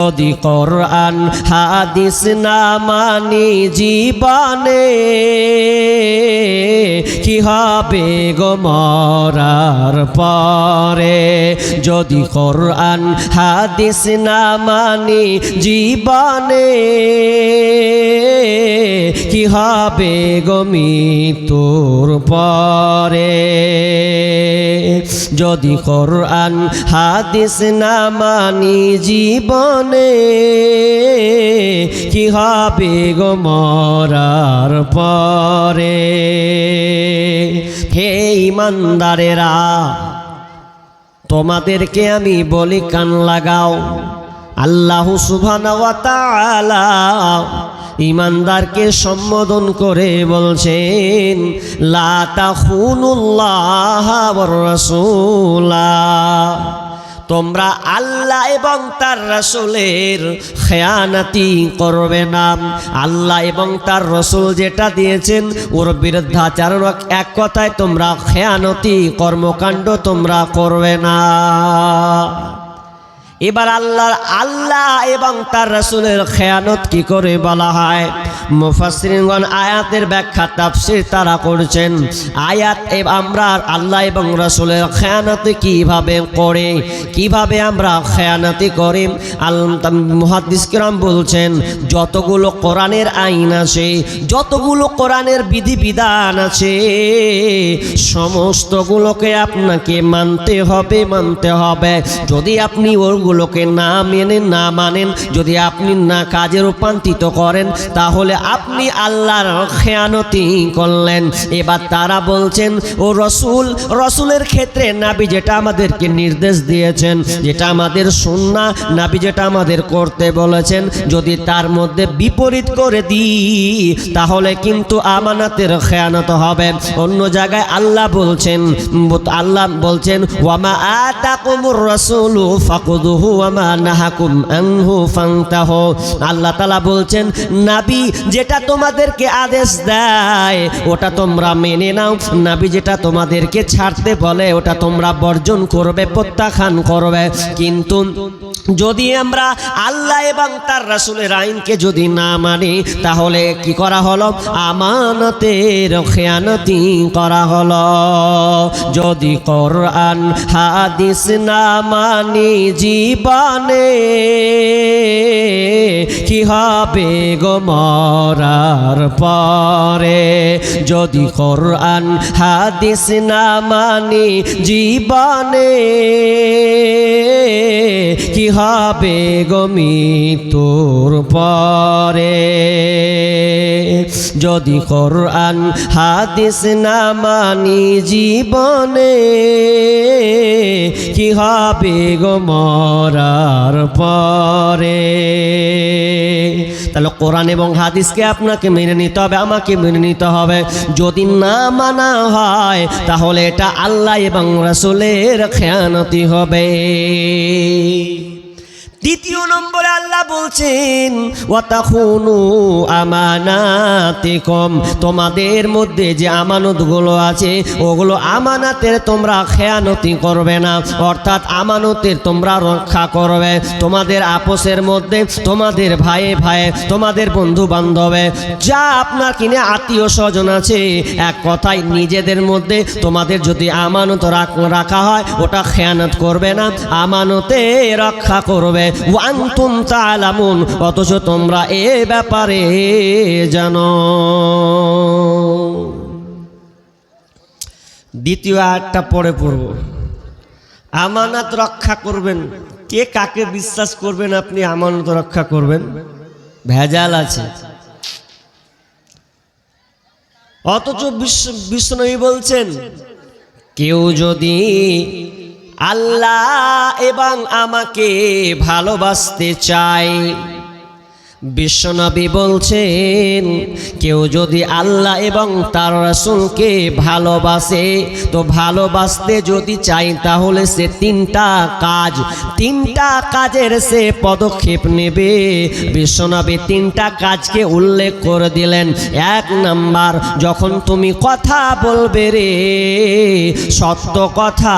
যদি কোরআন, হাদিস না মানি জীবনে, কি হবে গো মরার পরে? যদি কোরআন, হাদিস না মানি জীবনে, কি হবে গো মৃত্যুর পরে? যদি কোরআন, হাদিস না মানি জীবনে কি হবে গো মরার পরে। হে ইমানদারেরা, তোমাদেরকে আমি বলি কান লাগাও। আল্লাহ সুবহানাহু ওয়া তাআলা ইমানদারকে সম্বোধন করে বলছেন লাতা তাখুনুল্লাহ ওয়ার রাসূলা। তোমরা আল্লাহ এবং তার রসুলের খেয়ানাতি করবে না। আল্লাহ এবং তার রসুল যেটা দিয়েছেন, ওর বিরুদ্ধাচারণ এক কথায় তোমরা খেয়ানতি কর্মকাণ্ড তোমরা করবে না। এবার আল্লাহ আল্লাহ এবং তার রসুলের খেয়ানত কি করে বলা হয়? মুফাসরিনগণ আয়াতের ব্যাখ্যা, তাফসির তারা করছেন, আয়াত আমরা আল্লাহ এবং রসুলের খেয়ানতি কীভাবে করে, কীভাবে আমরা খেয়ানতি করি? আল মুহাদ্দিসকিরাম বলছেন, যতগুলো কোরআনের আইন আছে, যতগুলো কোরআনের বিধিবিধান আছে, সমস্তগুলোকে আপনাকে মানতে হবে মানতে হবে। যদি আপনি ওগুলোকে না মেনে না মানেন, যদি আপনি না কাজে রূপান্তরিত করেন, তাহলে আপনি আল্লাহর খেয়ানতি করলেন। এবার তারা বলছেন, ও রসুল, রসুলের ক্ষেত্রে নাবি যেটা আমাদেরকে নির্দেশ দিয়েছেন, যেটা আমাদের সুন্না নাবি যেটা আমাদের করতে বলেছেন, যদি তার মধ্যে বিপরীত করে দিই, তাহলে কিন্তু আমানাতের খেয়ানত হবে। অন্য জায়গায় আল্লাহ বলছেন আল্লাহ বলছেন ওয়ামা আতাকুমুর রাসূলু ফাকুদুহু ওয়ামা নাহাকুম আনহু ফান্তাহু। আল্লাহ তাআলা বলছেন, নাবি, যেটা তোমাদেরকে আদেশ দেয়, ওটা তোমরা মেনে নাও। নাবি, যেটা তোমাদেরকে ছাড়তে বলে, ওটা তোমরা বর্জন করবে, প্রত্যাখ্যান করবে। কিন্তু যদি আমরা আল্লাহ এবং তার রাসুলের আইনকে যদি না মানি, তাহলে কি করা হলো? আমানতের খেয়ানতি করা হলো। যদি কোরআন, হাদিস না মানি জীবনে কি হবে গো মরার পরে? যদি কোরআন, হাদিস না মানি জীবনে, কি হবে গো মৃত্যুর পরে? যদি কোরআন, হাদিস না মানি জীবনে, কি হবে গো মরার পরে। তাহলে কোরআন এবং হাদিসকে আপনাকে মেনে নিতে হবে, আমাকে মেনে নিতে হবে। যদি না মানা হয়, তাহলে এটা আল্লাহ এবং রাসুলের খেয়ানতি হবে। দ্বিতীয় নম্বরে আল্লাহ বলছেন, ওয়াতাখুনু আমানাতিকুম তোমাদের মধ্যে যে আমানতগুলো আছে, ওগুলো আমানাতের তোমরা খেয়ানতি করবে না। অর্থাৎ আমানতের তোমরা রক্ষা করবে। তোমাদের আপোষের মধ্যে, তোমাদের ভাইয়ে ভাইয়ে, তোমাদের বন্ধু বান্ধবে যা আপনার কিনে আত্মীয় স্বজন আছে, এক কথায় নিজেদের মধ্যে তোমাদের যদি আমানত রাখা হয়, ওটা খেয়ানত করবে না, আমানতে রক্ষা করবে। ওয়ান্তুম তালামুন অথচ তোমরা এ ব্যাপারে জানো। দ্বিতীয় আয়াতটা পরে পড়ব। আমানত রক্ষা করবেন। কে কাকে বিশ্বাস করবেন আপনি আমানত রক্ষা করবেন? ভেজাল আছে। অথচ বিষ্ণবী বলছেন, কেউ যদি আল্লাহ এবং আমাকে ভালোবাসতে চায়। বিশ্বনবী বলছেন, কেউ যদি আল্লাহ এবং তার রাসূলকে ভালোবাসে, তো ভালোবাসতে যদি চাই তাহলে সে তিনটা কাজ, তিনটা কাজের সে পদক্ষেপ নেবে। বিশ্বনবী তিনটা কাজকে উল্লেখ করে দিলেন। এক নাম্বার, যখন তুমি কথা বলবে রে, সত্য কথা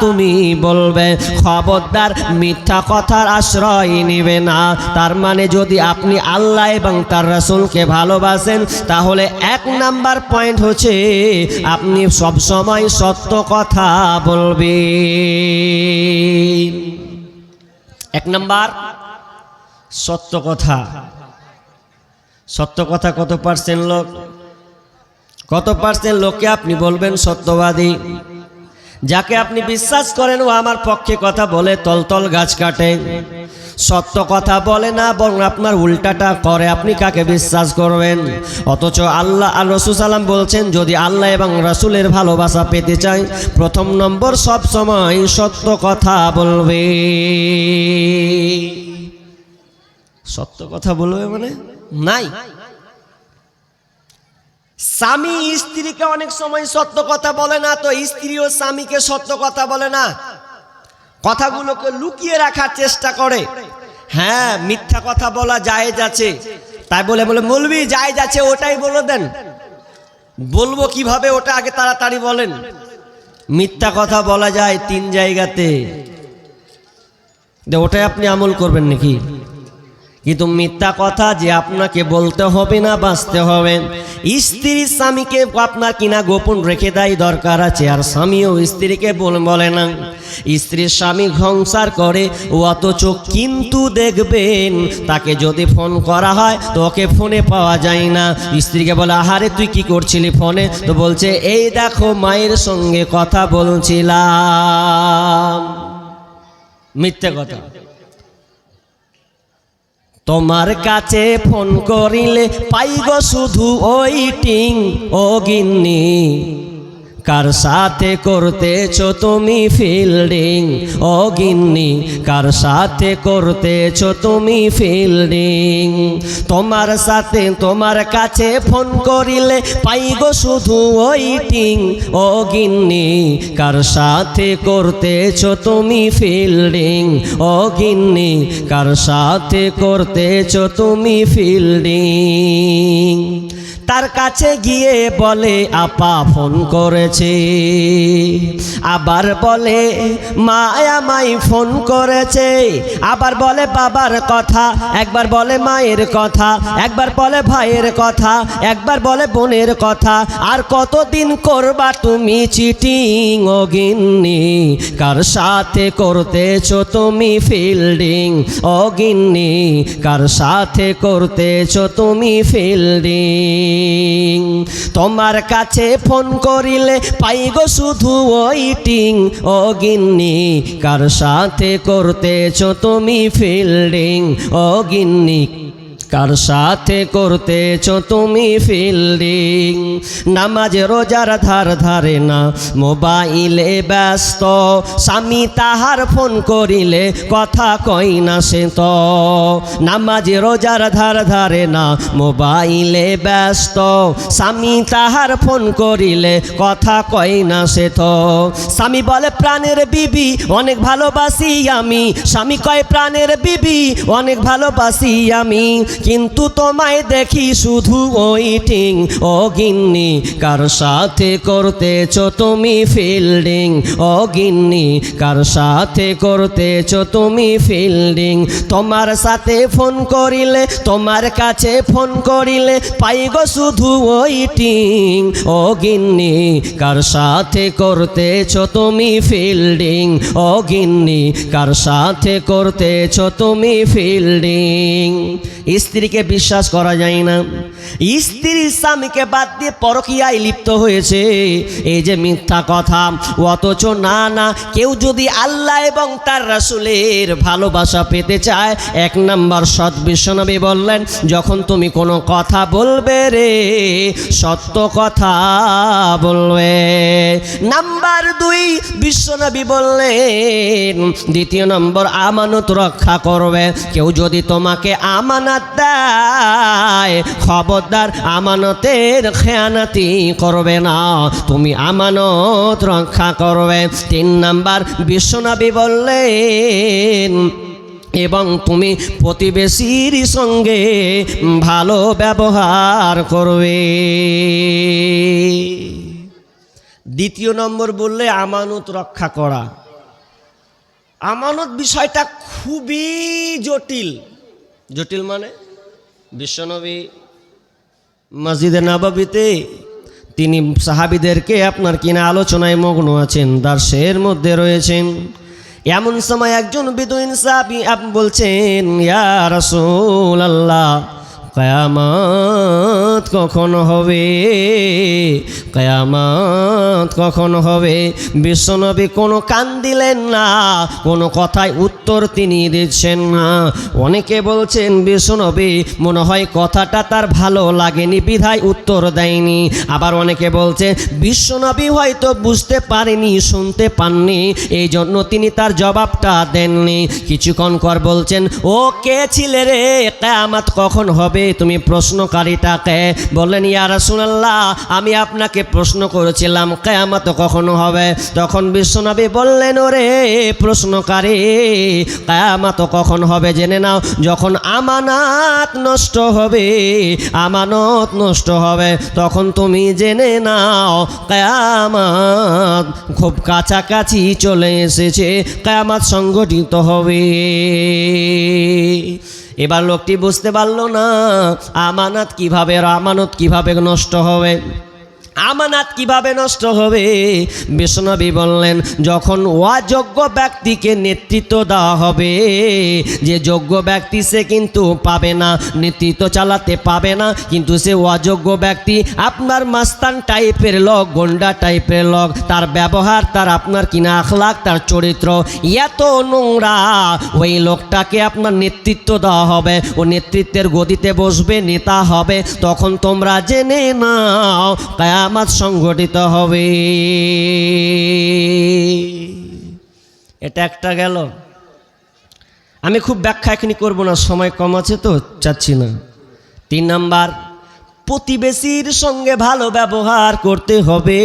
তুমি বলবে, খবরদার মিথ্যা কথার আশ্রয় নেবে না। তার মানে যদি আপনি আল্লাহ এবং তার রাসূলকে ভালোবাসেন, তাহলে এক নাম্বার পয়েন্ট হচ্ছে আপনি সব সময় সত্য কথা বলবেন। এক নাম্বার, সত্য কথা। সত্য কথা কত পার্সেন্ট লোক? কত পার্সেন্ট লোককে আপনি বলবেন সত্যবাদী? যাকে আপনি বিশ্বাস করেন, ও আমার পক্ষে কথা বলে, তলতল গাছ কাটে। সত্য কথা বলে না, বরং আপনার উল্টাটা করে, আপনি কাকে বিশ্বাস করবেন? অথচ আল্লাহ আর রসুল সালাম বলছেন, যদি আল্লাহ এবং রসুলের ভালোবাসা পেতে চাই প্রথম নম্বর সব সময় সত্য কথা বলবে। সত্য কথা বলবে মানে? নাই। স্বামী স্ত্রীকে অনেক সময় সত্য কথা বলে না, তো স্ত্রীও স্বামীকে সত্য কথা বলে না। কথাগুলোকে লুকিয়ে রাখার চেষ্টা করে। হ্যাঁ মিথ্যা কথা বলা জায়েজ আছে। তাই বলে বলে মলবি জায়েজ আছে, ওটাই বলে দেন। বলব কীভাবে, ওটা আগে তাড়াতাড়ি বলেন। মিথ্যা কথা বলা যায় তিন জায়গাতে। ওটাই আপনি আমল করবেন নাকি? কিন্তু মিথ্যা কথা যে আপনাকে বলতে হবে না, বাঁচতে হবে। স্ত্রী স্বামীকে আপনার কিনা গোপন রেখে দেয় দরকার আছে, আর স্বামীও স্ত্রীকে বল- না। স্ত্রীর স্বামী সংসার করে, অথচ কিন্তু দেখবেন তাকে যদি ফোন করা হয়, তো ওকে ফোনে পাওয়া যায় না। স্ত্রীকে বলে, আহারে, তুই কি করছিলি ফোনে? তো বলছে, এই দেখো, মায়ের সঙ্গে কথা বলছিলাম। মিথ্যে কথা। তোমার কাছে ফোন করিলে পাইগ শুধু ওই টিং ও গিন্নি। কার সাথে করতেছ তুমি ফিল্ডিং ও গিন্নি, কার সাথে করতেছ তুমি ফিল্ডিং তোমার সাথে তোমার কাছে ফোন করিলে পাইগ শুধু ওই টিং ও গিন্নি, কার সাথে করতেছ তুমি ফিল্ডিং ও গিন্নি, কার সাথে করতেছ তুমি ফিল্ডিং তার কাছে গিয়ে বলে, আপা ফোন করেছে। আবার বলে মা আমায় ফোন করেছে। আবার বলে, বাবার কথা। একবার বলে, মায়ের কথা। একবার বলে, ভাইয়ের কথা। একবার বলে, বোনের কথা। আর কতদিন করবা তুমি চিটিং অগিন্নি কার সাথে করতেছ তুমি ফিল্ডিং অগিন্নি কার সাথে করতেছ তুমি ফিল্ডিং তোমার কাছে ফোন করিলে পাইগ শুধু ওইটিং ও গিন্নি, কার সাথে করতেছ তুমি ফিল্ডিং ও গিন্নি কার সাথে করতেছ তুমি ফিল্ডিং নামাজ, রোজার ধার ধারে না, মোবাইলে ব্যস্ত। স্বামী তাহার ফোন করিলে কথা কই না সে তো। নামাজ, রোজার ধার ধারে না, মোবাইলে ব্যস্ত। স্বামী তাহার ফোন করিলে কথা কই না সে তো। স্বামী বলে, প্রাণের বিবি, অনেক ভালোবাসি আমি। স্বামী কয়, প্রাণের বিবি, অনেক ভালোবাসি আমি। কিন্তু তোমায় দেখি শুধু ওইটিং ও গিন্নি, কার সাথে করতেছ তুমি ফিল্ডিং? ও গিন্নি, কার সাথে করতেছ তুমি ফিল্ডিং? তোমার সাথে ফোন করিলে, তোমার কাছে ফোন করিলে পাইগ শুধু ওইটিং ও গিন্নি, কার সাথে করতেছ তুমি ফিল্ডিং? ও গিন্নি, কার সাথে করতেছ তুমি ফিল্ডিং? স্ত্রীকে বিশ্বাস করা যায় না। স্ত্রী স্বামীকে বাদ দিয়ে পরকিয়ায় লিপ্ত হয়েছে। এই যে মিথ্যা কথা, অথচ না না, কেউ যদি আল্লাহ এবং তার রাসুলের ভালোবাসা পেতে চায়, এক নাম্বার সৎ বিশ্বনবী বললেন, যখন তুমি কোনো কথা বলবে রে, সত্য কথা বলবে। নাম্বার দুই, বিশ্বনবী বললেন, দ্বিতীয় নম্বর আমানত রক্ষা করবে। কেউ যদি তোমাকে আমানাত দেয়। খবরদার আমানতের খেয়ানাতি করবে না। তুমি আমানত রক্ষা করবে। তিন নাম্বার, বিশ্বনবী বললেন, এবং তুমি প্রতিবেশীর সঙ্গে ভালো ব্যবহার করবে। দ্বিতীয় নম্বর বললে, আমানত রক্ষা করা। আমানত বিষয়টা খুবই জটিল। জটিল মানে? বিশ্বনবী মসজিদে নাবাবিতে তিনি সাহাবিদেরকে আপনার কিনা আলোচনায় মগ্ন আছেন দার্সের মধ্যে রয়েছেন। এমন সময় একজন বিদুইন সাহাবি আপনি বলছেন, ইয়া রাসূলুল্লাহ। আল্লাহ কয়ামত কখন হবে? কয়ামত কখন হবে? বিশ্বনবী কোনো কান দিলেন না, কোনো কথায় উত্তর তিনি দিচ্ছেন না। অনেকে বলছেন, বিশ্বনবী, মনে হয় কথাটা তার ভালো লাগেনি, বিধায় উত্তর দেয়নি। আবার অনেকে বলছে, বিশ্বনবী হয়তো বুঝতে পারেনি, শুনতে পাননি এই জন্য তিনি তার জবাবটা দেননি। কিছুক্ষণ কর বলছেন, ও কে ছিলে রে? কেয়ামত কখন হবে? তুমি প্রশ্নকারীটাকে বললেন, ইয়া রাসূলুল্লাহ, আমি আপনাকে প্রশ্ন করেছিলাম, কেয়ামত কখনো হবে? তখন বিশ্বনবী বললেন, ওরে প্রশ্নকারী, কেয়ামত কখন হবে জেনে নাও, যখন আমানাত নষ্ট হবে, আমানত নষ্ট হবে, তখন তুমি জেনে নাও, কেয়ামত খুব কাছাকাছি চলে এসেছে, কেয়ামত সংগঠিত হবে। এবার লোকটি বুঝতে পারল না আমানত কীভাবে আর আমানত কীভাবে নষ্ট হবে। আমানাত কীভাবে নষ্ট হবে? বিষ্ণবী বললেন, যখন অযোগ্য ব্যক্তিকে নেতৃত্ব দেওয়া হবে, যে যোগ্য ব্যক্তি সে কিন্তু পাবে না, নেতৃত্ব চালাতে পাবে না, কিন্তু সে অযোগ্য ব্যক্তি আপনার মাস্তান টাইপের লোক, গন্ডা টাইপের লোক, তার ব্যবহার, তার আপনার কিনা আখলাক, তার চরিত্র, এত নোংরা, ওই লোকটাকে আপনার নেতৃত্ব দেওয়া হবে, ও নেতৃত্বের গদিতে বসবে, নেতা হবে, তখন তোমরা জেনে নাও কায়ামাত সংঘটিত হবে। এটা একটা গেল। আমি খুব ব্যাখ্যা এখনই করব না, সময় কম আছে তো, চাচ্ছি না। তিন নাম্বার, প্রতিবেশীর সঙ্গে ভালো ব্যবহার করতে হবে।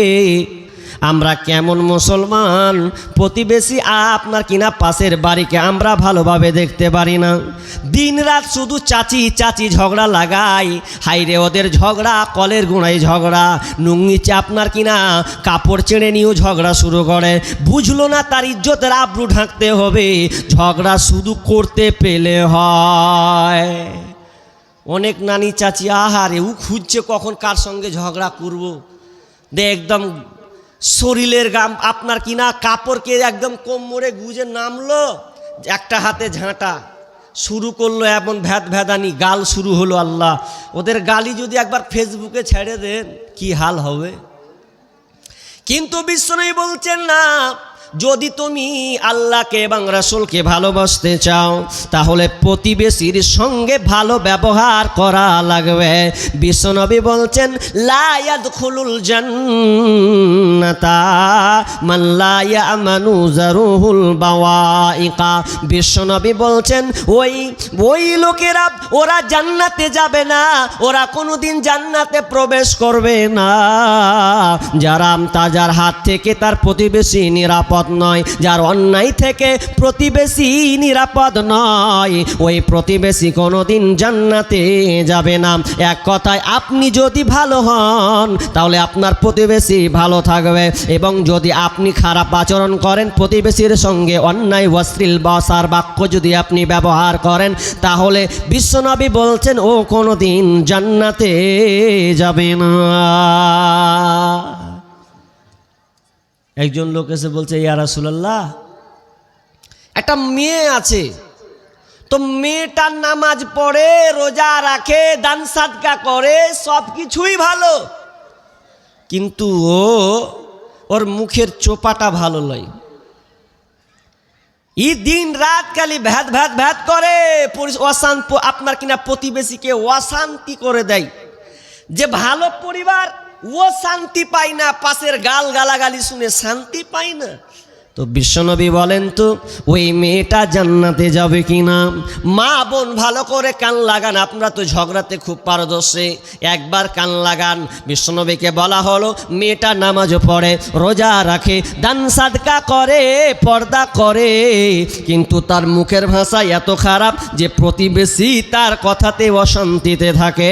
আমরা কেমন মুসলমান? প্রতিবেশী আপনার কিনা পাশের বাড়িকে আমরা ভালোভাবে দেখতে পারি না। দিন রাত শুধু চাচি চাচি ঝগড়া লাগাই হাইরে ওদের ঝগড়া, কলের গুঁড়াই ঝগড়া। নুঙ্গিচে আপনার কিনা, কাপড় চেড়ে নিয়েও ঝগড়া শুরু করে। বুঝলো না তার ইজ্জতের আব্রু ঢাকতে হবে। ঝগড়া শুধু করতে পেলে হয়। অনেক নানি চাচি, আহারে উ খুঁজছে কখন কার সঙ্গে ঝগড়া করব। দে একদম শরীরের গাম, আপনার কিনা কাপড়কে একদম কোমরে গুজে নামলো? একটা হাতে ঝাঁটা। শুরু করল এমন ভ্যাদ ভ্যাদানি, গাল শুরু হলো আল্লাহ। ওদের গালি যদি একবার ফেসবুকে ছেড়ে দেন, কি হাল হবে? কিন্তু বিশ্বনবী বলছেন না যদি তুমি আল্লাহকে এবং রাসূলকে ভালোবাসতে চাও, তাহলে প্রতিবেশীর সঙ্গে ভালো ব্যবহার করা লাগবে। বিশ্বনবী বলছেন লায়াদ খুলুল জান্নাতা মাল্লা ইয়ামানু জারুহুল বাওয়াইকা। বিশ্বনবী বলছেন, ওই ওই লোকেরা, ওরা জান্নাতে যাবে না, ওরা কোনোদিন জান্নাতে প্রবেশ করবে না। যারা তাজার হাত থেকে তার প্রতিবেশী নিরাপদ নয়, যার অন্যায় থেকে প্রতিবেশী নিরাপদ নয়। ওই প্রতিবেশী কোনোদিন জান্নাতে যাবে না। এক কথায়, আপনি যদি ভালো হন, তাহলে আপনার প্রতিবেশী ভালো থাকবে। এবং যদি আপনি খারাপ আচরণ করেন, প্রতিবেশীর সঙ্গে অন্যায়, অশ্লীল বসার বাক্য যদি আপনি ব্যবহার করেন, তাহলে বিশ্বনবী বলছেন, ও কোনোদিন জান্নাতে যাবে না। একজন লোক এসে বলছে, ইয়া রাসূলুল্লাহ, একটা মেয়ে আছে। তো মেয়েটার নামাজ পড়ে, রোজা রাখে, দান সাদকা করে সব কিছুই ভালো। কিন্তু ও, ওর মুখের চোপাটা ভালো লয় ই দিন রাত খালি ভ্যাদ ভ্যাদ ভ্যাদ করে অশান্ত আপনার কিনা প্রতিবেশীকে অশান্তি করে দেয়। যে ভালো পরিবার ও শান্তি পায় না পাশের গাল গালাগালি শুনে শান্তি পায় না। তো বিশ্বনবী বলেন তো, ওই মেয়েটা জান্নাতে যাবে কি না মা বোন ভালো করে কান লাগান আপনারা তো ঝগড়াতে খুব পারদর্শী। একবার কান লাগান, বিশ্বনবীকে বলা হলো, মেয়েটা নামাজও পড়ে, রোজা রাখে, দান সাদকা করে, পর্দা করে। কিন্তু তার মুখের ভাষা এত খারাপ যে প্রতিবেশী তার কথাতে অশান্তিতে থাকে,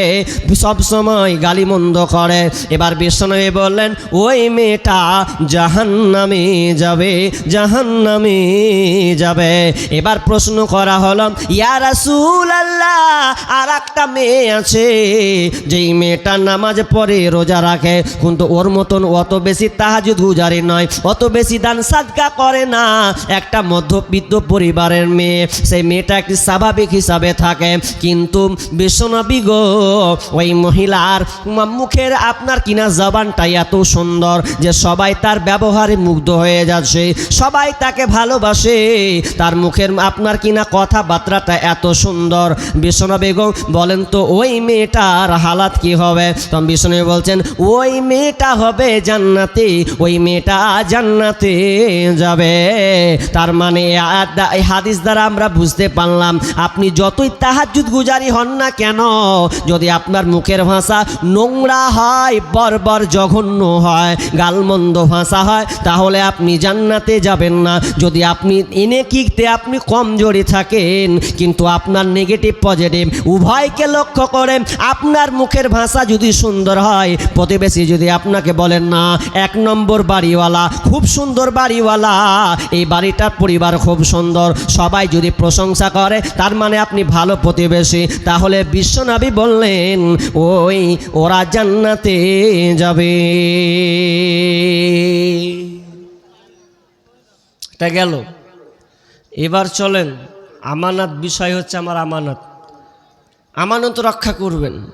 সব সময় গালিমন্দ করে। এবার বিশ্বনবী বললেন, ওই মেয়েটা জাহান্নামে যাবে। জাহান্নামে যাবে। এবার প্রশ্ন করা হলো, ইয়া রাসূল আল্লাহ আর একটা মেয়ে আছে, যেই মেয়েটা নামাজ পড়ে, রোজা রাখে। কিন্তু ওর মতন অত বেশি তাহাজুদ গুজারি নয়, অত বেশি দান সাদকা করে না। একটা মধ্যবিত্ত পরিবারের মেয়ে সেই মেয়েটা একটি স্বাভাবিক হিসাবে থাকে। কিন্তু বিশ্বনবী গো, ওই মহিলার মুখের আপনার কিনা জবানটাই এত সুন্দর যে সবাই তার ব্যবহারে মুগ্ধ হয়ে যাচ্ছে। সবাই তাকে ভালোবাসে। তার মুখের আপনার কিনা কথাবার্তাটা এত সুন্দর? বিশ্বনবী বেগম বলেন তো, ওই মেয়েটার হালাত কি হবে? তখন বিশ্বনবী বলছেন, ওই মেয়েটা হবে জান্নাতে, ওই মেয়েটা জান্নাতে যাবে। তার মানে এই হাদিস দ্বারা আমরা বুঝতে পারলাম, আপনি যতই তাহাজুদ গুজারি হন না কেন, যদি আপনার মুখের ভাষা নোংরা হয়, বর্বর জঘন্য হয়, গালমন্দ ভাষা হয়, তাহলে আপনি জান্নাতে যাবেন না। যদি আপনি এনে কিকতে আপনি কমজোরি থাকেন, কিন্তু আপনার নেগেটিভ পজিটিভ উভয়কে লক্ষ্য করে আপনার মুখের ভাষা যদি সুন্দর হয়, প্রতিবেশী যদি আপনাকে বলেন, না, এক নম্বর বাড়িওয়ালা খুব সুন্দর বাড়িওয়ালা, এই বাড়িটার পরিবার খুব সুন্দর, সবাই যদি প্রশংসা করে, তার মানে আপনি ভালো প্রতিবেশী। তাহলে বিশ্বনবী বললেন, ওই, ওরা জান্নাতে যাবে। এটা গেল। এবার চলেন, আমানত বিষয় হচ্ছে আমার আমানত। আমানত রক্ষা করবেন।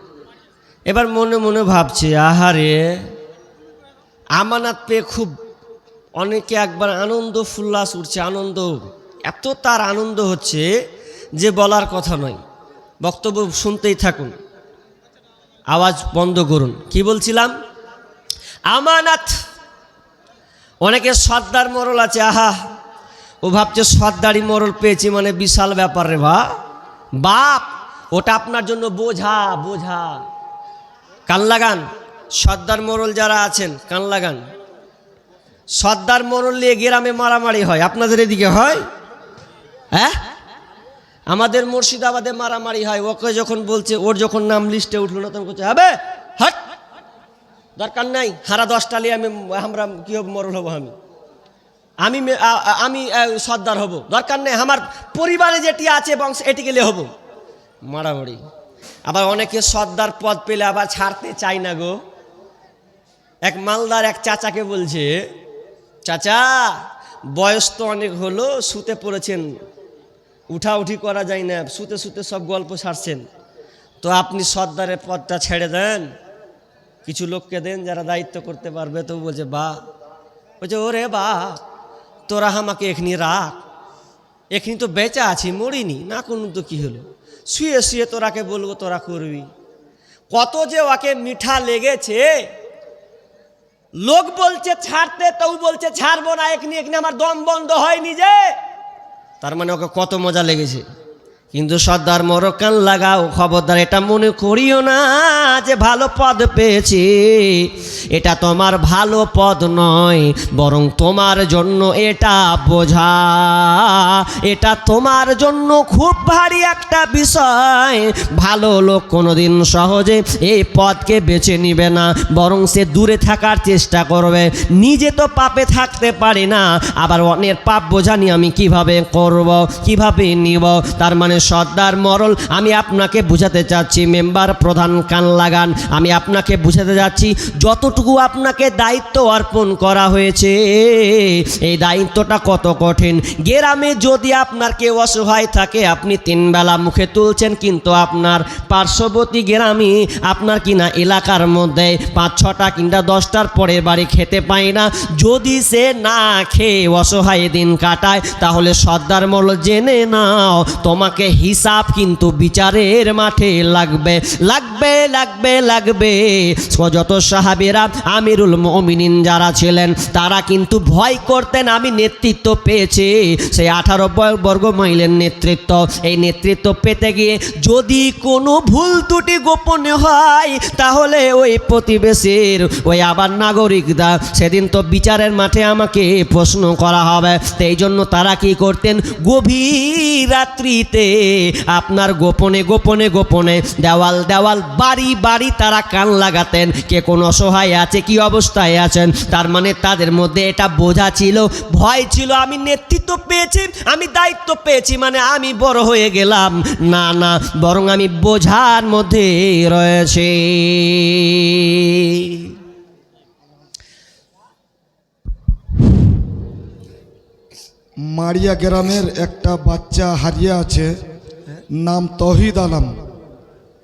এবার মনে মনে ভাবছে, আহারে, আমানত পেয়ে খুব অনেকে একবার আনন্দ ফুল্লাস উঠছে, আনন্দ, এত তার আনন্দ হচ্ছে যে বলার কথা নয়। বক্তব্য শুনতেই থাকুন। আওয়াজ বন্ধ করুন। কি বলছিলাম? আমানাত, অনেকে সর্দার মরল আছে, আহা ও ভাবছে, সর্দারি মরল পেয়েছি মানে বিশাল ব্যাপার রে বা। বাপ, ওটা আপনার জন্য বোঝা বোঝা। কান লাগান, সর্দার মোরল যারা আছেন, কান লাগান। সর্দার মোরল নিয়ে গ্রামে মারামারি হয়, আপনাদের এদিকে হয়? হ্যাঁ? আমাদের মুর্শিদাবাদে মারামারি হয়, ওকে যখন বলছে, ওর যখন নাম লিস্টে উঠল না, তখন বলছে হবে হট! দরকার নাই, হারা দশটা নিয়ে আমি, আমরা, কি মরল হব আমি? আমি আমি সর্দার হব। দরকার নেই, আমার পরিবারে যেটি আছে বংশ এটি গেলে হব। মারামারি। আবার অনেকে সর্দার পদ পেলে আবার ছাড়তে চায় না গো। এক মালদার এক চাচাকে বলছে, চাচা, বয়স তো অনেক হলো, শুতে পড়েছেন। উঠা উঠি করা যায় না, শুতে শুতে সব গল্প ছাড়ছেন তো আপনি সর্দারের পদটা ছেড়ে দেন। কিছু লোককে দেন যারা দায়িত্ব করতে পারবে। তো বলছে বা বলছে, ওরে বা তোরা আমাকে এখনি রাখ। এখনি তো বেচা আছি, মরিনি, না কোন তো কী হলো। শুয়ে শুয়ে তোরাকে বলব, তোরা করবি। কত যে ওকে মিঠা লেগেছে, লোক বলছে ছাড়তে তো বলছে ছাড়বো না, এখনি এখনি আমার দম বন্ধ হয়নি যে। তার মানে ওকে কত মজা লেগেছে। কিন্তু সর্দার মরকান লাগাও, খবরদার, এটা মনে করিও না যে ভালো পদ পেয়েছি। এটা তোমার ভালো পদ নয়, বরং তোমার জন্য এটা বোঝা। এটা তোমার জন্য খুব ভারী একটা বিষয়। ভালো লোক কোনোদিন সহজে এই পদকে বেছে নিবে না, বরং সে দূরে থাকার চেষ্টা করবে। নিজে তো পাপে থাকতে পারি না, আবার অন্যের পাপ বোঝা নিয়ে আমি কীভাবে করব, কীভাবে নিব? তার মানে সর্দার মরল, আমি আপনাকে বুঝাতে চাচ্ছি, মেম্বার প্রধান কান লাগান, আমি আপনাকে বুঝাতে যাচ্ছি যতটুকু আপনাকে দায়িত্ব অর্পণ করা হয়েছে, এই দায়িত্বটা কত কঠিন? গ্রামে যদি আপনার কেউ অসহায় থাকে, আপনি তিনবেলা মুখে তুলছেন, কিন্তু আপনার পার্শ্ববর্তী গ্রামে আপনার কিনা এলাকার মধ্যে পাঁচ ছটা কিংবা দশটার পরে বাড়ি খেতে পায় না। যদি সে না খেয়ে অসহায় দিন কাটায়, তাহলে সর্দার মল জেনে নাও, তোমাকে হিসাব কিন্তু বিচারের মাঠে লাগবে লাগবে লাগবে লাগবে। যত সাহাবেরা, আমিরুল মমিনিন যারা ছিলেন, তারা কিন্তু ভয় করতেন, আমি নেতৃত্ব পেয়েছি। সেই আঠারো বর্গ মাইলের নেতৃত্ব। এই নেতৃত্ব পেতে গিয়ে যদি কোনো ভুল ত্রুটি গোপনে হয়, তাহলে ওই প্রতিবেশীর, ওই আবার নাগরিকরা সেদিন তো বিচারের মাঠে আমাকে প্রশ্ন করা হবে। এই জন্য তারা কি করতেন? গভীর রাত্রিতে আপনার গোপনে গোপনে গোপনে দেওয়াল দেওয়াল, বাড়ি বাড়ি তারা কান লাগাতেন। কে কোন অসহায় আছে, কি অবস্থায় আছেন? তার মানে তাদের মধ্যে এটা বোঝা ছিল, ভয় ছিল, আমি নেতৃত্ব পেয়েছি, আমি দায়িত্ব পেয়েছি মানে আমি বড় হয়ে গেলাম। না না, বরং আমি বোঝার মধ্যে রয়েছে। মারিয়া গ্রামের একটা বাচ্চা হারিয়ে আছে, নাম তহিদ আলম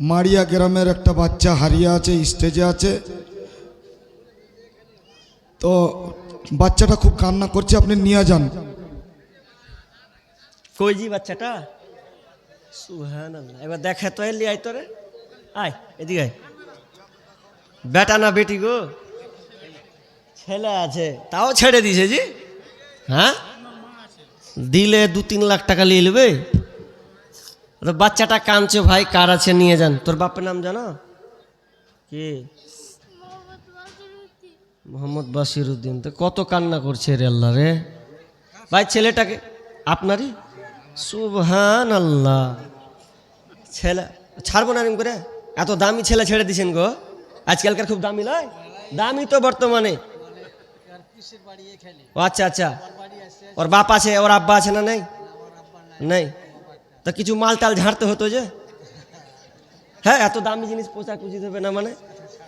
মারিয়া গ্রামের একটা বাচ্চা হারিয়ে আছে স্টেজে আছে। তো বাচ্চাটা খুব কান্না করছে, আপনি নিয়ে যান। কই জি বাচ্চাটা? এবার দেখে তো, এলি আয় তোরে। আয়, এদিকে আয়। বেটা না বেটি গো? ছেলে আছে, তাও ছেড়ে দিছে জি? হ্যাঁ? দিলে দু তিন লাখ টাকা নিয়ে নেবে? বাচ্চাটা কাঁদছে ভাই, কার আছে নিয়ে যান। তোর বাপের নাম জানো? কে? মোহাম্মদ বাসির উদ্দিন তো কত কান্না করছে রে আল্লাহ রে। ভাই, ছেলেটাকে আপনারই? সুবহান আল্লাহ ছেলে ছাড়বো না করে? এত দামি ছেলে ছেড়ে দিছেন গো। আজকালকার খুব দামি নয় দামি তো বর্তমানে। ও আচ্ছা আচ্ছা। ওর বাপ আছে ওর আব্বা আছে না নেই? নেই। তা কিছু মাল টাল ঝাড়তে হতো যে? হ্যাঁ এত দামি জিনিস পোশাক পুষি দেবে না মানে?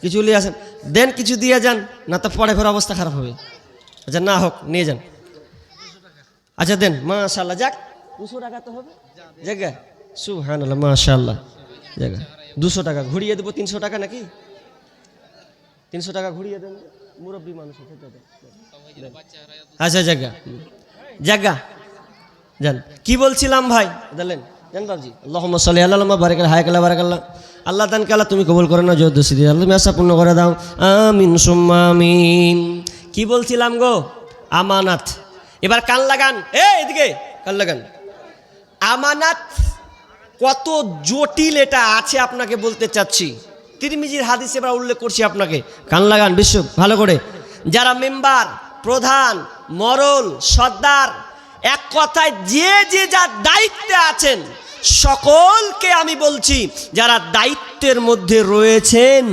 কিছু নিয়ে আসেন। দেন কিছু দিয়ে যান না তো পরে ফের অবস্থা খারাপ হবে। আচ্ছা না হোক নিয়ে যান। আচ্ছা দেন মাশাল্লাহ যাক দুশো টাকা তো হবে। জায়গা সুহান আল্লাহ মাশাল্লাহ জায়গা দুশো টাকা ঘুরিয়ে দেবো তিনশো টাকা নাকি? তিনশো টাকা ঘুরিয়ে দেন মুরব্বী মানুষ। আচ্ছা জায়গা জায়গা জান। কি বলছিলাম ভাই? দিলেন জান বাবজি। আল্লাহ সাল্লি আল্লাহ, বারেক হায়কাল্লাহ বারাকাল্লাহ আল্লাহ দান আল্লাহ। তুমি কবুল করে না যোদ্ধ সিদ্ধি আল্লাহ তুমি আশা পূর্ণ করে দাও। আমিন, সুম্মা আমিন। কি বলছিলাম গো? আমানাত। এবার কান লাগান। এ এদিকে। কান লাগান। আমানাত কত জটিল এটা আছে আপনাকে বলতে চাচ্ছি। তিরমিজির হাদিস এবার উল্লেখ করছি আপনাকে। কান লাগান, বিশ্ব, ভালো করে। যারা মেম্বার প্রধান, মরল, সর্দার, এক কথায় যে যে যার দায়িত্বে আছেন, সকলকে আমি বলছি, যারা দায়িত্বের মধ্যে রয়েছেন,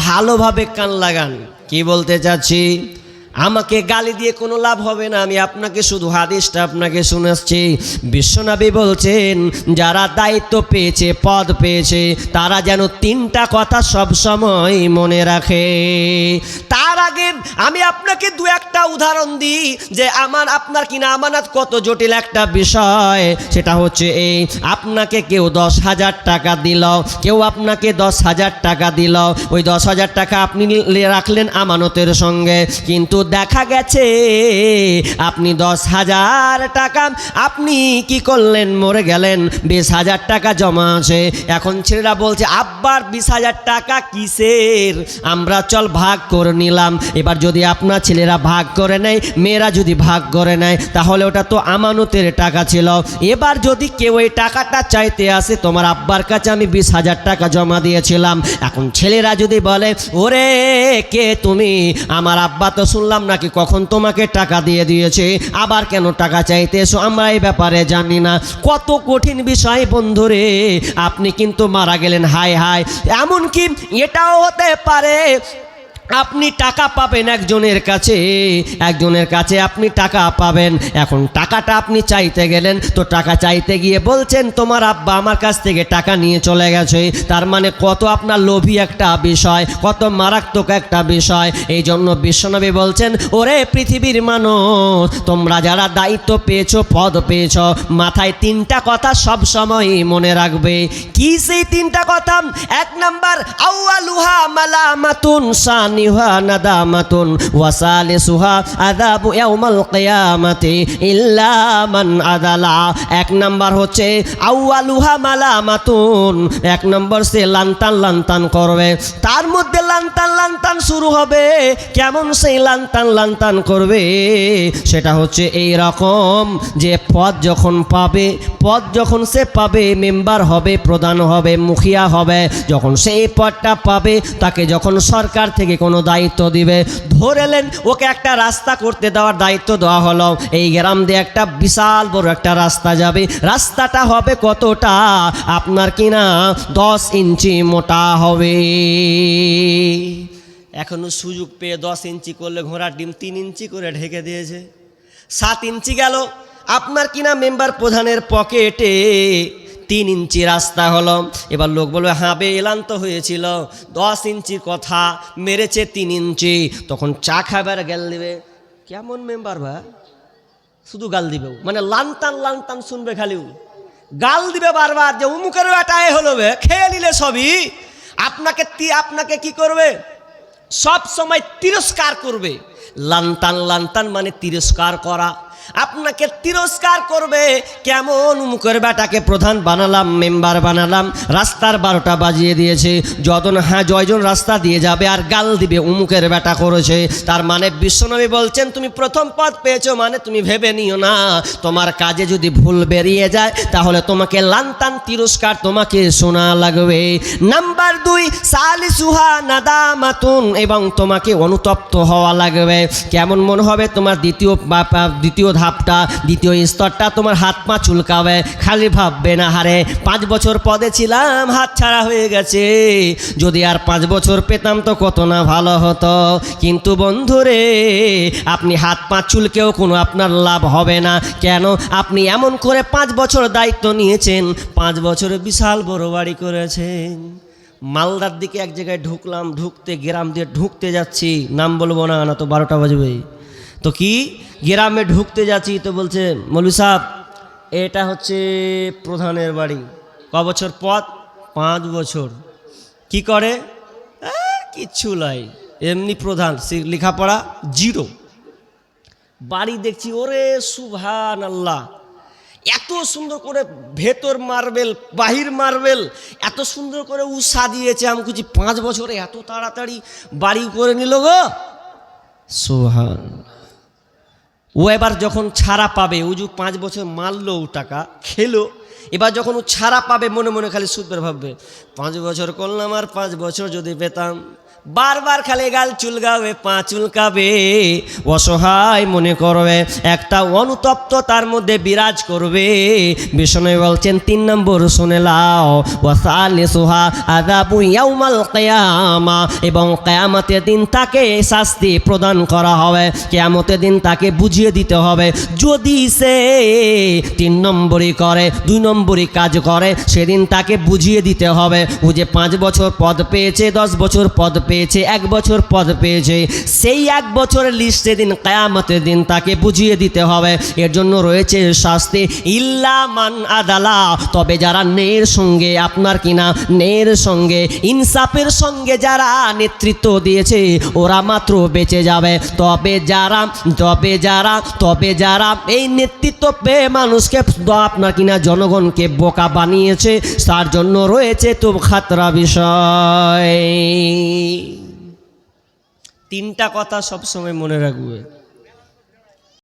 ভালোভাবে কান লাগান। কি বলতে চাচ্ছি? আমাকে গালি দিয়ে কোনো লাভ হবে না। আমি আপনাকে শুধু হাদিসটা আপনাকে শুনাচ্ছি। বিশ্বনবী বলছেন, যারা দায়িত্ব পেয়েছে, পদ পেয়েছে, তারা যেন তিনটা কথা সব সময় মনে রাখে। তার আগে আমি আপনাকে দু একটা উদাহরণ দিই, যে আমার, আপনার কিনা আমানত কত জটিল একটা বিষয়। সেটা হচ্ছে এই, আপনাকে কেউ দশ হাজার টাকা দিল, কেউ আপনাকে দশ হাজার টাকা দিল। ওই দশ হাজার টাকা আপনি রাখলেন আমানতের সঙ্গে, কিন্তু দেখা গেছে, আপনি দশ হাজার টাকা, আপনি কি করলেন? মরে গেলেন, বিশ হাজার টাকা জমা আছে। এখন ছেলেরা বলছে, আব্বার বিশ হাজার টাকা কিসের? আমরা চল ভাগ করে নিলাম। এবার যদি আপনার ছেলেরা ভাগ করে নেয়, মেয়েরা যদি ভাগ করে নেয়, তাহলে ওটা তো আমানতের টাকা ছিল। এবার যদি কেউ এই টাকাটা চাইতে আসে, তোমার আব্বার কাছে আমি বিশ হাজার টাকা জমা দিয়েছিলাম। এখন ছেলেরা যদি বলে, ওরে, কে তুমি? আমার আব্বা তো শুনলাম নাকি কখন তোমাকে টাকা দিয়ে দিয়েছে? আবার কেন টাকা চাইতে এসো আমরা এই ব্যাপারে জানি না। কত কঠিন বিষয় বন্ধুরে, আপনি কিন্তু মারা গেলেন, হায় হায়। এমনকি এটাও হতে পারে আপনি টাকা পাবেন একজনের কাছে একজনের কাছে আপনি টাকা পাবেন। এখন টাকাটা আপনি চাইতে গেলেন, তো টাকা চাইতে গিয়ে বলছেন, তোমার আব্বা আমার কাছ থেকে টাকা নিয়ে চলে গেছে। তার মানে কত আপনার লোভী একটা বিষয়, কত মারাত্মক একটা বিষয়। এই জন্য বিশ্বনবী বলছেন, ওরে পৃথিবীর মানুষ, তোমরা যারা দায়িত্ব পেয়েছ, পদ পেয়েছ, মাথায় তিনটা কথা সব সময় মনে রাখবে। কি সেই তিনটা কথা? এক নাম্বার, আউয়ালুহা মালামাতুন সান। সানিহা নাদামাতুন ওয়া সালিসুহা আযাবু ইয়াউমাল কিয়ামাতি ইল্লা মান আদালা এক নাম্বার হচ্ছে আউয়ালুহা মালামাতুন। এক নম্বর সে লান্তান লান্তান করবে। তার মধ্যে লান্তান লান্তান শুরু হবে। কেমন সেই লান্তান লান্তান করবে? সেটা হচ্ছে এই রকম যে পদ যখন পাবে, পদ যখন সে পাবে, মেম্বার হবে, প্রধান হবে, মুখিয়া হবে, যখন সেই পদটা পাবে, তাকে যখন সরকার থেকে কোনো দায়িত্ব দিবে। ধরেলেন ওকে একটা রাস্তা করতে দেওয়ার দায়িত্ব দেওয়া হলো। এই গ্রাম দিয়ে একটা বিশাল বড় একটা রাস্তা যাবে। রাস্তাটা হবে কতটা? আপনার কিনা দশ ইঞ্চি মোটা হবে। এখনও সুযোগ পেয়ে দশ ইঞ্চি করলে ঘোড়ার ডিম তিন ইঞ্চি করে ঢেকে দিয়েছে। সাত ইঞ্চি গেল। আপনার কিনা মেম্বার প্রধানের পকেটে তিন ইঞ্চি রাস্তা হলো। এবার লোক বলবে বে এলান তো হয়েছিল। দশ ইঞ্চির কথা, মেরেছে তিন ইঞ্চি। তখন চা খাবার গেল দিবে। কেমন মেম্বার ভা শুধু গাল দিবে। মানে লানতান লানতান শুনবে খালি ও। গাল দিবে বারবার যে উমুকের এটাই হলো বে, খেয়ে নিলে সবই। আপনাকে আপনাকে কি করবে? সব সময় তিরস্কার করবে। লানতান লানতান মানে তিরস্কার করা। আপনাকে তিরস্কার করবে, কেমন মুখের বেটাকে প্রধান বানালাম, মেম্বার বানালাম, রাস্তার বারোটা বাজিয়ে দিয়েছে যজন হ্যাঁ জয়জন রাস্তা দিয়ে যাবে আর গাল দিবে, উমুকের বেটা করেছে। তার মানে বিশ্বনবী বলছেন, তুমি প্রথম পদ পেয়েছ মানে তুমি ভেবে নিও না। তোমার কাজে যদি ভুল বেরিয়ে যায়, তাহলে তোমাকে লানতান তিরস্কার তোমাকে শোনা লাগবে। নাম্বার দুই, সালিসুহা নাদামাতুন, এবং তোমাকে অনুতপ্ত হওয়া লাগবে। কেমন মনে হবে? তোমার দ্বিতীয় দ্বিতীয় ধাপটা, দ্বিতীয় স্তরটা তোমার হাত পা চুলকাবে, খালি ভাববে না, হারে পাঁচ বছর পদে ছিলাম, হাত ছাড়া হয়ে গেছে। যদি আর পাঁচ বছর পেতাম তো কত না ভালো হতো। কিন্তু বন্ধুরে, আপনি হাত পা চুলকেও কোনো আপনার লাভ হবে না। কেন? আপনি এমন করে পাঁচ বছর দায়িত্ব নিয়েছেন, পাঁচ বছরে বিশাল বড় বাড়ি করেছেন। মালদার দিকে এক জায়গায় ঢুকলাম, ঢুকতে, গ্রাম দিয়ে ঢুকতে যাচ্ছি, নাম বলব না না তো বারোটা বাজবে তো কি? গ্রামে ঢুকতে যাচ্ছি তো বলছে, মৌলী সাহেব, এটা হচ্ছে প্রধানের বাড়ি। ক বছর পথ? পাঁচ বছর। কি করে? কিচ্ছু নাই। এমনি প্রধান, সে লেখাপড়া জিরো। বাড়ি দেখছি, ওরে সুভান আল্লাহ এত সুন্দর করে ভেতর মার্বেল, বাহির মার্বেল, এত সুন্দর করে উ দিয়েছে, আমি কিছু পাঁচ বছরে এত তাড়াতাড়ি বাড়ি করে নিল গো। সুহান ও এবার যখন ছাড়া পাবে, ও যু পাঁচ বছর মারলো ও টাকা, খেলো, এবার যখন ও ছাড়া পাবে মনে মনে খালি সুন্দর ভাববে, পাঁচ বছর করলাম আর পাঁচ বছর যদি পেতাম। বারবার খালি গাল চুলকাবে পা চুলকাবে। অসহায় মনে করবে, একটা অনুতপ্ত তার মধ্যে বিরাজ করবে। বিষ্ণু বলছেন, তিন নম্বর শুনে লাও ওয়াসালে সোহা আদাবু ইয়াউমাল কিয়ামা। এবং কেয়ামতের দিন তাকে শাস্তি প্রদান করা হবে। কেয়ামতের দিন তাকে বুঝিয়ে দিতে হবে। যদি সে তিন নম্বরই করে, দুই নম্বরই কাজ করে, সেদিন তাকে বুঝিয়ে দিতে হবে। ও যে পাঁচ বছর পদ পেয়েছে, দশ বছর পদ পেয়েছে এক বছর পদ পেয়েছে। সেই এক বছরের লিস্ট সেদিন কেয়ামতের দিন তাকে বুঝিয়ে দিতে হবে। এর জন্য রয়েছে শাস্তি, ইল্লা মান আদালা। তবে যারা নের সঙ্গে আপনার কিনা, নের সঙ্গে, ইনসাফের সঙ্গে যারা নেতৃত্ব দিয়েছে, ওরা মাত্র বেঁচে যাবে। তবে যারা তবে যারা তবে যারা এই নেতৃত্ব পেয়ে মানুষকে আপনার কিনা, জনগণকে বোকা বানিয়েছে, তার জন্য রয়েছে তো খাতরা বিষয়। তিনটা কথা সবসময় মনে রাখবে।